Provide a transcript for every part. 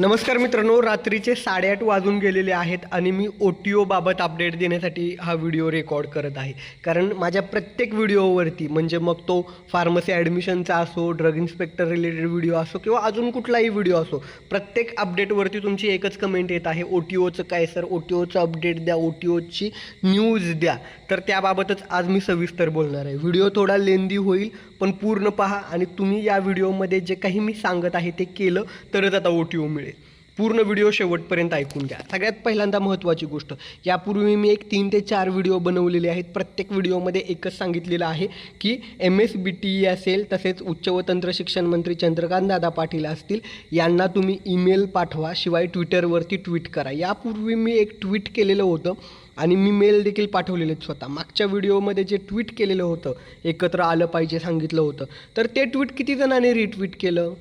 नमस्कार मित्रांनो रात्रीचे साडेआठ वाजून गेलेले आहेत आणि मी ओ टी ओबाबत अपडेट देण्यासाठी हा व्हिडिओ रेकॉर्ड करत आहे. कारण माझ्या प्रत्येक व्हिडिओवरती म्हणजे मग तो फार्मसी ॲडमिशनचा असो ड्रग इन्स्पेक्टर रिलेटेड व्हिडिओ असो किंवा अजून कुठलाही व्हिडिओ असो प्रत्येक अपडेटवरती तुमची एकच कमेंट येत आहे ओ टी ओचं काय सर ओ टी ओचं अपडेट द्या ओ टी ओची न्यूज द्या. तर त्याबाबतच आज मी सविस्तर बोलणार आहे. व्हिडिओ थोडा लेंदी होईल पण पूर्ण पहा आणि तुम्ही या व्हिडिओमध्ये जे काही मी सांगत आहे ते केलं तरच आता ओ टी ओ मिळेल. पूर्ण व्हिडिओ शेवटपर्यंत ऐकून घ्या. सगळ्यात पहिल्यांदा महत्त्वाची गोष्ट यापूर्वी मी एक तीन ते चार व्हिडिओ बनवलेले आहेत. प्रत्येक व्हिडिओमध्ये एकच सांगितलेलं आहे की M S B T E असेल तसेच उच्च व तंत्र शिक्षण मंत्री चंद्रकांत दादा पाटील असतील यांना तुम्ही ईमेल पाठवा शिवाय ट्विटरवरती ट्विट करा. यापूर्वी मी एक ट्विट केलेलं होतं आणि मी मेल देखील पाठवलेले स्वतः. मागच्या व्हिडिओमध्ये जे ट्विट केलेलं होतं एकत्र आलं पाहिजे सांगितलं होतं तर ते ट्विट किती जणांनी रिट्विट केलं?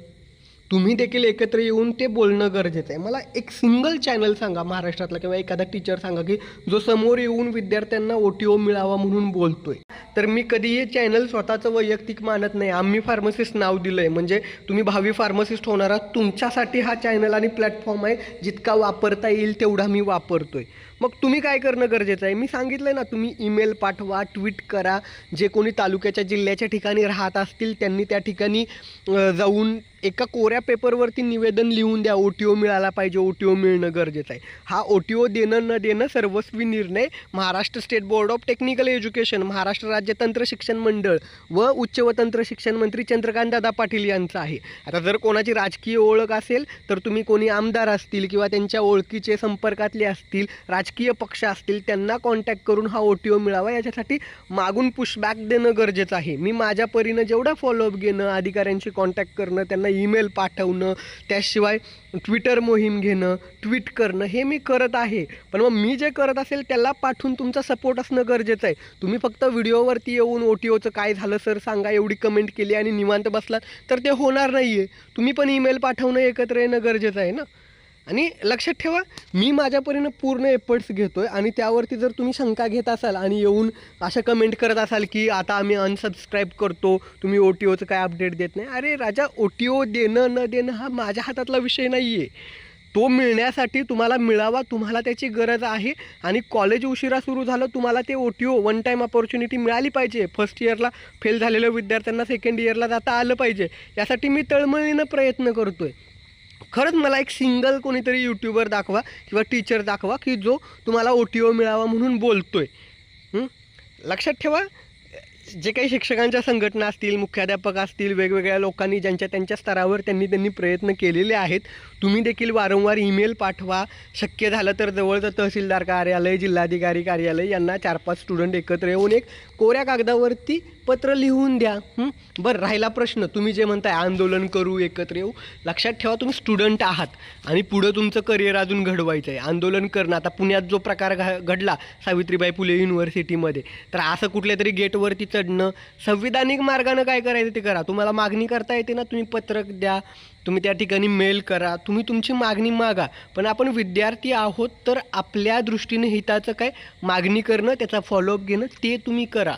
तुम्ही देखील एकत्र येऊन ते बोलणं गरजेचं आहे. मला एक सिंगल चॅनल सांगा महाराष्ट्रातला किंवा एखादा टीचर सांगा की जो समोर येऊन विद्यार्थ्यांना ओ टी ओ मिळावा म्हणून बोलतोय. तर मी कधीही चॅनल स्वतःचं वैयक्तिक मानत नाही. आम्ही फार्मसिस्ट नाव दिलं आहे म्हणजे तुम्ही भावी फार्मसिस्ट होणार आहात. तुमच्यासाठी हा चॅनल आणि प्लॅटफॉर्म आहे जितका वापरता येईल तेवढा मी वापरतोय. मग तुम्ही काय करणं गरजेचं आहे? मी सांगितलं ना तुम्ही ईमेल पाठवा ट्विट करा. जे कोणी तालुक्याच्या जिल्ह्याच्या ठिकाणी राहत असतील त्यांनी त्या ठिकाणी जाऊन एका कोऱ्या पेपरवरती निवेदन लिहून द्या ओ टी ओ मिळाला पाहिजे ओ टी ओ मिळणं गरजेचं आहे. हा ओ टी ओ देणं न देणं सर्वस्वी निर्णय Maharashtra State Board of Technical Education Maharashtra राज्य तंत्र शिक्षण मंडळ व उच्च व तंत्र शिक्षण मंत्री चंद्रकांत दादा पाटील यांचा आहे. आता जर कोणाची राजकीय ओळख असेल तर तुम्ही कोणी आमदार असतील किंवा त्यांच्या ओळखीचे संपर्कातले असतील राजकीय पक्ष असतील त्यांना कॉन्टॅक्ट करून हा ओ टी ओ मिळावा याच्यासाठी मागून पुशबॅक देणं गरजेचं आहे. मी माझ्या परीनं जेवढा फॉलोअप घेणं अधिकाऱ्यांशी कॉन्टॅक्ट करणं त्यांना ईमेल पाठवणं त्याशिवाय ट्विटर मोहीम घेणं ट्विट करणं हे मी करत आहे. पण मग मी जे करत असेल त्याला पाठवून तुमचा सपोर्ट असणं गरजेचं आहे. तुम्ही फक्त व्हिडिओवरती येऊन ओ टी ओचं काय झालं सर सांगा एवढी कमेंट केली आणि निवांत बसलात तर ते होणार नाही आहे तुम्ही पण ईमेल पाठवणं एकत्र येणं गरजेचं आहे ना? आणि लक्षात ठेवा मी माझ्या परीनं पूर्ण एफर्ट्स घेतो आहे आणि त्यावरती जर तुम्ही शंका घेत असाल आणि येऊन अशा कमेंट करत असाल की आता आम्ही अनसबस्क्राईब करतो तुम्ही ओ टी ओचं काय अपडेट देत नाही. अरे राजा ओ टी ओ देणं न देणं हा माझ्या हातातला विषय नाही आहे तो मिळण्यासाठी तुम्हाला मिळावा तुम्हाला त्याची गरज आहे आणि कॉलेज उशिरा सुरू झालं तुम्हाला ते O T O one time opportunity मिळाली पाहिजे. फर्स्ट इयरला फेल झालेल्या विद्यार्थ्यांना सेकंड इयरला जाता आलं पाहिजे. यासाठी मी तळमळीनं प्रयत्न करतो आहे खरंच मला एक सिंगल कोणीतरी यूट्यूबर दाखवा किंवा टीचर दाखवा की जो तुम्हाला ओ टी ओ मिळावा म्हणून बोलतो आहे लक्षात ठेवा. जे काही शिक्षकांच्या संघटना असतील मुख्याध्यापक असतील वेगवेगळ्या लोकांनी ज्यांच्या त्यांच्या स्तरावर त्यांनी त्यांनी प्रयत्न केलेले आहेत तुम्ही देखील वारंवार ईमेल पाठवा. शक्य झालं तर जवळचं तहसीलदार कार्यालय जिल्हाधिकारी कार्यालय यांना चार पाच स्टुडंट एकत्र येऊन एक कोऱ्या कागदावरती पत्र लिहून द्या. बरं राहिला प्रश्न. तुम्ही जे म्हणताय आंदोलन करू एकत्र येऊ. लक्षात ठेवा तुम्ही स्टुडंट आहात आणि पुढं तुमचं करिअर अजून घडवायचं आहे आंदोलन करणं. आता पुण्यात जो प्रकार घडला सावित्रीबाई फुले युनिव्हर्सिटीमध्ये तर असं कुठल्या तरी गेटवरती चढणं संविधानिक मार्गानं काय करायचं ते करा. तुम्हाला मागणी करता येते ना तुम्ही पत्रक द्या तुम्ही त्या ठिकाणी मेल करा तुम्ही तुमची मागणी मागा. पण आपण विद्यार्थी आहोत तर आपल्या दृष्टीने हिताचं काय? मागणी करणं त्याचा फॉलोअप घेणं ते तुम्ही करा.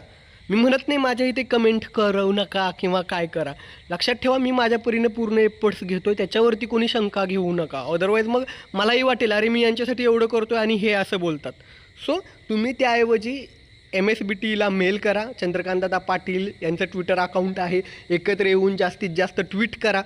मी म्हणत नाही माझ्या इथे कमेंट करू नका किंवा काय करा. लक्षात ठेवा मी माझ्या परीने पूर्ण एफर्ट्स घेतो त्याच्यावरती कोणी शंका घेऊ नका. अदरवाईज मग मलाही वाटेल अरे मी यांच्यासाठी एवढं करतो आणि हे असं बोलतात. सो तुम्ही त्याऐवजी एम एस बी टीला मेल करा. चंद्रकांतदादा पाटील यांचं ट्विटर अकाउंट आहे. एकत्र येऊन जास्तीत जास्त ट्विट करा.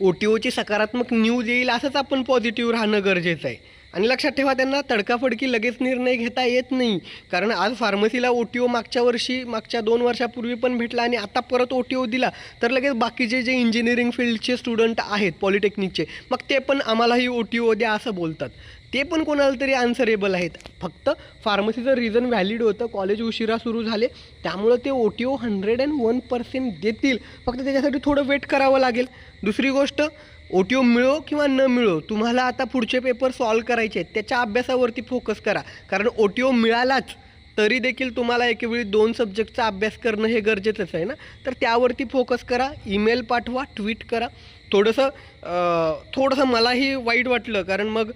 ओ टी ओची सकारात्मक न्यूज येईल असंच आपण पॉझिटिव्ह राहणं गरजेचं आहे. आणि लक्षात ठेवा त्यांना तडकाफडकी लगेच निर्णय घेता येत नाही. कारण आज फार्मसीला ओ टी ओ मागच्या वर्षी मागच्या दोन वर्षापूर्वी पण भेटला आणि आता परत ओ टी ओ दिला. तर लगेच बाकीचे जे इंजिनिअरिंग फील्डचे स्टुडंट आहेत पॉलिटेक्निकचे मग ते पण आम्हालाही ओ टी ओ द्या असं बोलतात. ते पण कोणाला तरी आन्सरेबल आहेत. फक्त फार्मसीचं रिझन व्हॅलिड होतं कॉलेज उशिरा सुरू झाले त्यामुळं ते O T O hundred and one percent देतील. फक्त त्याच्यासाठी थोडं वेट करावं लागेल. दुसरी गोष्ट ओ टी ओ मिळो किंवा न मिळो तुम्हाला आता पुढचे पेपर सॉल्व करायचे आहेत. त्याच्या अभ्यासावरती फोकस करा. कारण ओ टी ओ मिळालाच तरी देखील तुम्हाला एकेवेळी दोन सब्जेक्टचा अभ्यास करणं हे गरजेचंच आहे ना? तर त्यावरती फोकस करा. ईमेल पाठवा ट्विट करा. थोडंसं थोडंसं मलाही वाईट वाटलं. कारण मग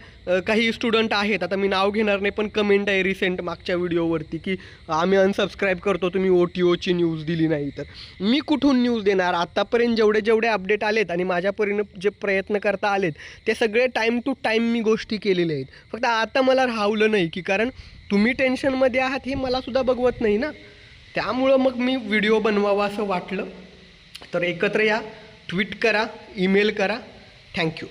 काही स्टुडंट आहेत. आता मी नाव घेणार नाही पण कमेंट आहे रिसेंट मागच्या व्हिडिओवरती की आम्ही अनसबस्क्राईब करतो तुम्ही ओ टी ओची न्यूज दिली नाही तर. मी कुठून न्यूज देणार? आत्तापर्यंत जेवढे जेवढे अपडेट आलेत आणि माझ्यापरीनं जे प्रयत्न करता आलेत ते सगळे टाईम टू टाईम मी गोष्टी केलेल्या आहेत. फक्त आता मला राहवलं नाही की कारण तुम्ही टेन्शनमध्ये आहात हे मलासुद्धा बघवत नाही ना. त्यामुळं मग मी व्हिडिओ बनवावा असं वाटलं. तर एकत्र या. ट्विट करा ईमेल करा. थँक्यू